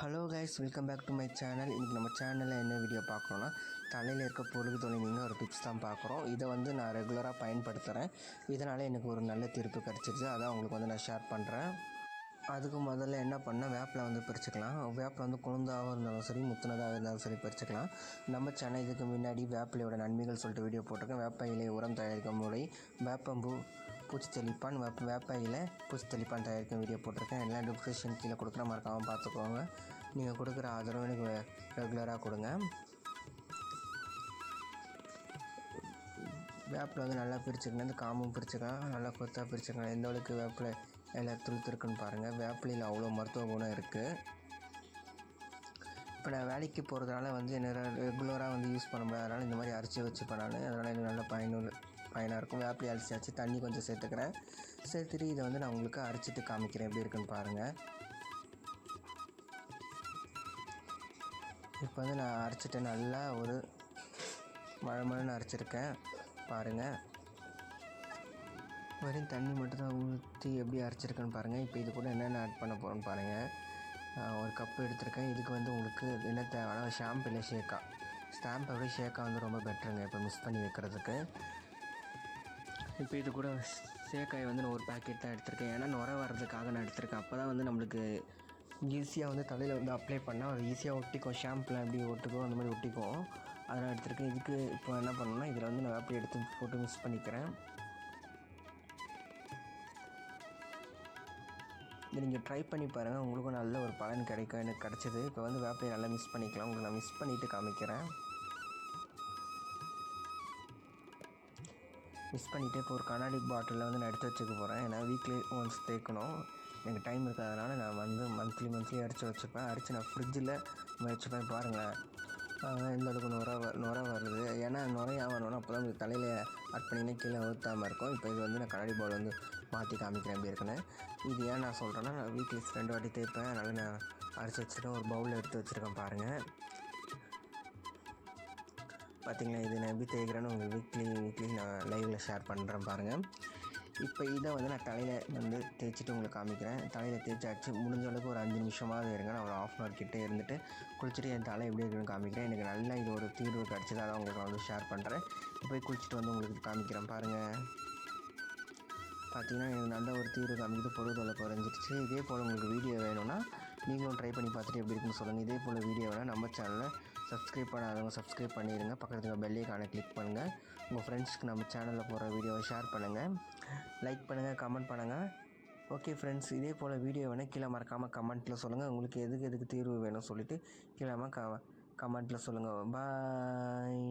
Hello guys welcome back to my channel இன்றைக்கி நம்ம சேனலில் என்ன வீடியோ பார்க்குறோன்னா தலையில் இருக்க பொழுது தொலைவிங்க ஒரு டிப்ஸ் தான் பார்க்குறோம். இதை வந்து நான் ரெகுலராக பயன்படுத்துகிறேன் இதனால் எனக்கு ஒரு நல்ல தீர்ப்பு கிடச்சிருச்சு. அதான் உங்களுக்கு வந்து நான் ஷேர் பண்ணுறேன் அதுக்கு முதல்ல என்ன பண்ணால் வேப்பில் வந்து பறிச்சுக்கலாம். வேப்பில் வந்து குழந்தாக இருந்தாலும் சரி முத்துனதாக இருந்தாலும் சரி பறிச்சுக்கலாம். நம்ம சேனல் இதுக்கு முன்னாடி வேப்பிலையோட நன்மைகள் சொல்லிட்டு வீடியோ போட்டிருக்கேன். வேப்ப இலை உரம் தயாரிக்கும் முறை வேப்பம்பூ பூச்சி தெளிப்பான் வேப்ப வேப்ப பூச்சி தெளிப்பான் தயாரிக்கும் வீடியோ போட்டிருக்கேன். எல்லாம் டிஸ்கிரிப்ஷன் கீழே கொடுக்குற மறக்காமல் பார்த்துக்கோங்க. நீங்கள் கொடுக்குற ஆதரவு எனக்கு ரெகுலராக கொடுங்க. வேப்பில் வந்து நல்லா பிரிச்சுக்கணும் இந்த காம்பும் பிரிச்சுக்கலாம் நல்லா கொத்தாக பிரிச்சுக்கலாம் எந்த அளவுக்கு வேப்பில் எல்லா துளுத்துருக்குன்னு பாருங்கள் வேப்பிலையில் அவ்வளோ மருத்துவ குணம் இருக்குது இப்போ நான் வேலைக்கு போகிறதுனால வந்து என்ன ரெகுலராக வந்து யூஸ் பண்ண முடியாது அதனால் இந்த மாதிரி அரைச்சி வச்சுப்பேன் நான். அதனால் எனக்கு நல்ல பயனுள்ள ஃபைனாக இருக்கும். வேப்பிலி அரிசியாச்சு தண்ணி கொஞ்சம் சேர்த்துக்கிறேன். சேர்த்துட்டு இதை வந்து நான் உங்களுக்கு அரைச்சிட்டு காமிக்கிறேன். எப்படி இருக்குன்னு பாருங்கள் இப்போ வந்து நான் அரைச்சிட்டு நல்லா ஒரு மழை மழைன்னு அரைச்சிருக்கேன். பாருங்கள் வெறும் தண்ணி மட்டும் தான் ஊற்றி எப்படி அரைச்சிருக்கேன்னு பாருங்கள் இப்போ இது கூட என்னென்ன ஆட் பண்ண போகிறோன்னு பாருங்கள் ஒரு கப்பு எடுத்திருக்கேன். இதுக்கு வந்து உங்களுக்கு என்ன தேவைன்னா ஷாம்பு இல்லை ஷேக்கா ஸ்டாம்பை விட ஷேக்கா வந்து ரொம்ப பெட்டருங்க இப்போ மிஸ் பண்ணி வைக்கிறதுக்கு. இப்போ இது கூட சேக்காய் வந்து நான் ஒரு பேக்கெட் தான் எடுத்திருக்கேன். ஏன்னா நுர வர்றதுக்காக நான் எடுத்திருக்கேன். அப்போ தான் வந்து நம்மளுக்கு ஈஸியாக வந்து தலையில் வந்து அப்ளை பண்ணால் அது ஈஸியாக ஒட்டிக்கும். ஷாம்பில் எப்படி ஒட்டுக்கும் அந்த மாதிரி ஒட்டிக்கும். அதெல்லாம் எடுத்திருக்கேன். இதுக்கு இப்போ என்ன பண்ணணும்னா இதில் வந்து நான் அப்படி எடுத்து போட்டு மிக்ஸ் பண்ணிக்கிறேன். இதை நீங்கள் ட்ரை பண்ணி பாருங்கள் உங்களுக்கும் நல்ல ஒரு பலன் கிடைக்கும். எனக்கு கிடச்சிது. இப்போ வந்து வேப்பையை நல்லா மிஸ் பண்ணிக்கலாம். உங்களுக்கு நான் மிஸ் பண்ணிவிட்டு காமிக்கிறேன். மிஸ் பண்ணிவிட்டு இப்போ ஒரு கண்ணாடி பாட்டிலில் வந்து நான் எடுத்து வச்சுக்க போகிறேன். ஏன்னா வீக்லி ஒன்ஸ் தேய்க்கணும். எனக்கு டைம் இருக்காதனால நான் வந்து மந்த்லி மந்த்லி அரைச்சி வச்சுப்பேன். அரைச்சி நான் ஃப்ரிட்ஜில் வச்சுப்பேன் பாருங்கள் ஆஹ் இந்த அளவுக்கு நுர வ நுர வருது. ஏன்னா நுரையா வரணும்னா அப்போ தான் உங்களுக்கு தலையில் ஆட் பண்ணிங்கன்னா கீழே ஊற்றாமல் இருக்கும். இப்போ இது வந்து நான் கண்ணாடி பால் வந்து மாற்றி காமிக்கிறேன் எப்படி இருக்குன்னு. இது ஏன் நான் சொல்கிறேன்னா நான் வீக்லி ரெண்டு வாட்டி தேய்ப்பேன். அதனால் நான் அரைச்சி வச்சுருக்கேன் ஒரு பவுலில் எடுத்து வச்சுருக்கேன் பாருங்கள் பார்த்தீங்கன்னா இது நான் எப்படி தேய்க்கிறேன்னு உங்களுக்கு வீக்லி வீக்லி நான் லைவில் ஷேர் பண்ணுறேன் பாருங்கள் இப்போ இதை வந்து நான் தலையில் வந்து தேய்ச்சிட்டு உங்களுக்கு காமிக்கிறேன். தலையில் தேய்ச்சாச்சு முடிஞ்ச அளவுக்கு ஒரு அஞ்சு நிமிஷமாவது இருங்க. நான் ஒரு ஆஃப் அன் ஹவர் கிட்டே இருந்துட்டு குளிச்சுட்டு என் தலை எப்படி இருக்குன்னு காமிக்கிறேன். எனக்கு நல்லா இது ஒரு தீர்வு கிடச்சிது அதான் உங்களுக்கு வந்து ஷேர் பண்ணுறேன் போய் குளிச்சுட்டு வந்து உங்களுக்கு காமிக்கிறேன் பாருங்கள் பார்த்தீங்கன்னா எனக்கு நல்ல ஒரு தீர்வு காமிக்குது. பொழுதுல குறைஞ்சிருச்சு. இதே போல் உங்களுக்கு வீடியோ வேணும்னா நீங்களும் ட்ரை பண்ணி பார்த்துட்டு எப்படி இருக்குன்னு சொல்லுங்கள் இதே போல் வீடியோ வேணால் நம்ம சேனலில் சப்ஸ்கிரைப் பண்ணாதவங்க சப்ஸ்கிரைப் பண்ணிடுங்க பக்கத்தில் பெல்லைக்கான கிளிக் பண்ணுங்கள் உங்கள் ஃப்ரெண்ட்ஸ்க்கு நம்ம சேனலில் போகிற வீடியோவை ஷேர் பண்ணுங்கள் லைக் பண்ணுங்கள் கமெண்ட் பண்ணுங்கள் ஓகே ஃப்ரெண்ட்ஸ் இதே போல் வீடியோ வேணால் கீழே மறக்காமல் கமெண்ட்டில் சொல்லுங்கள் உங்களுக்கு எதுக்கு எதுக்கு தீர்வு வேணும்னு சொல்லிவிட்டு கீழே க கமெண்ட்டில் சொல்லுங்கள் பாய்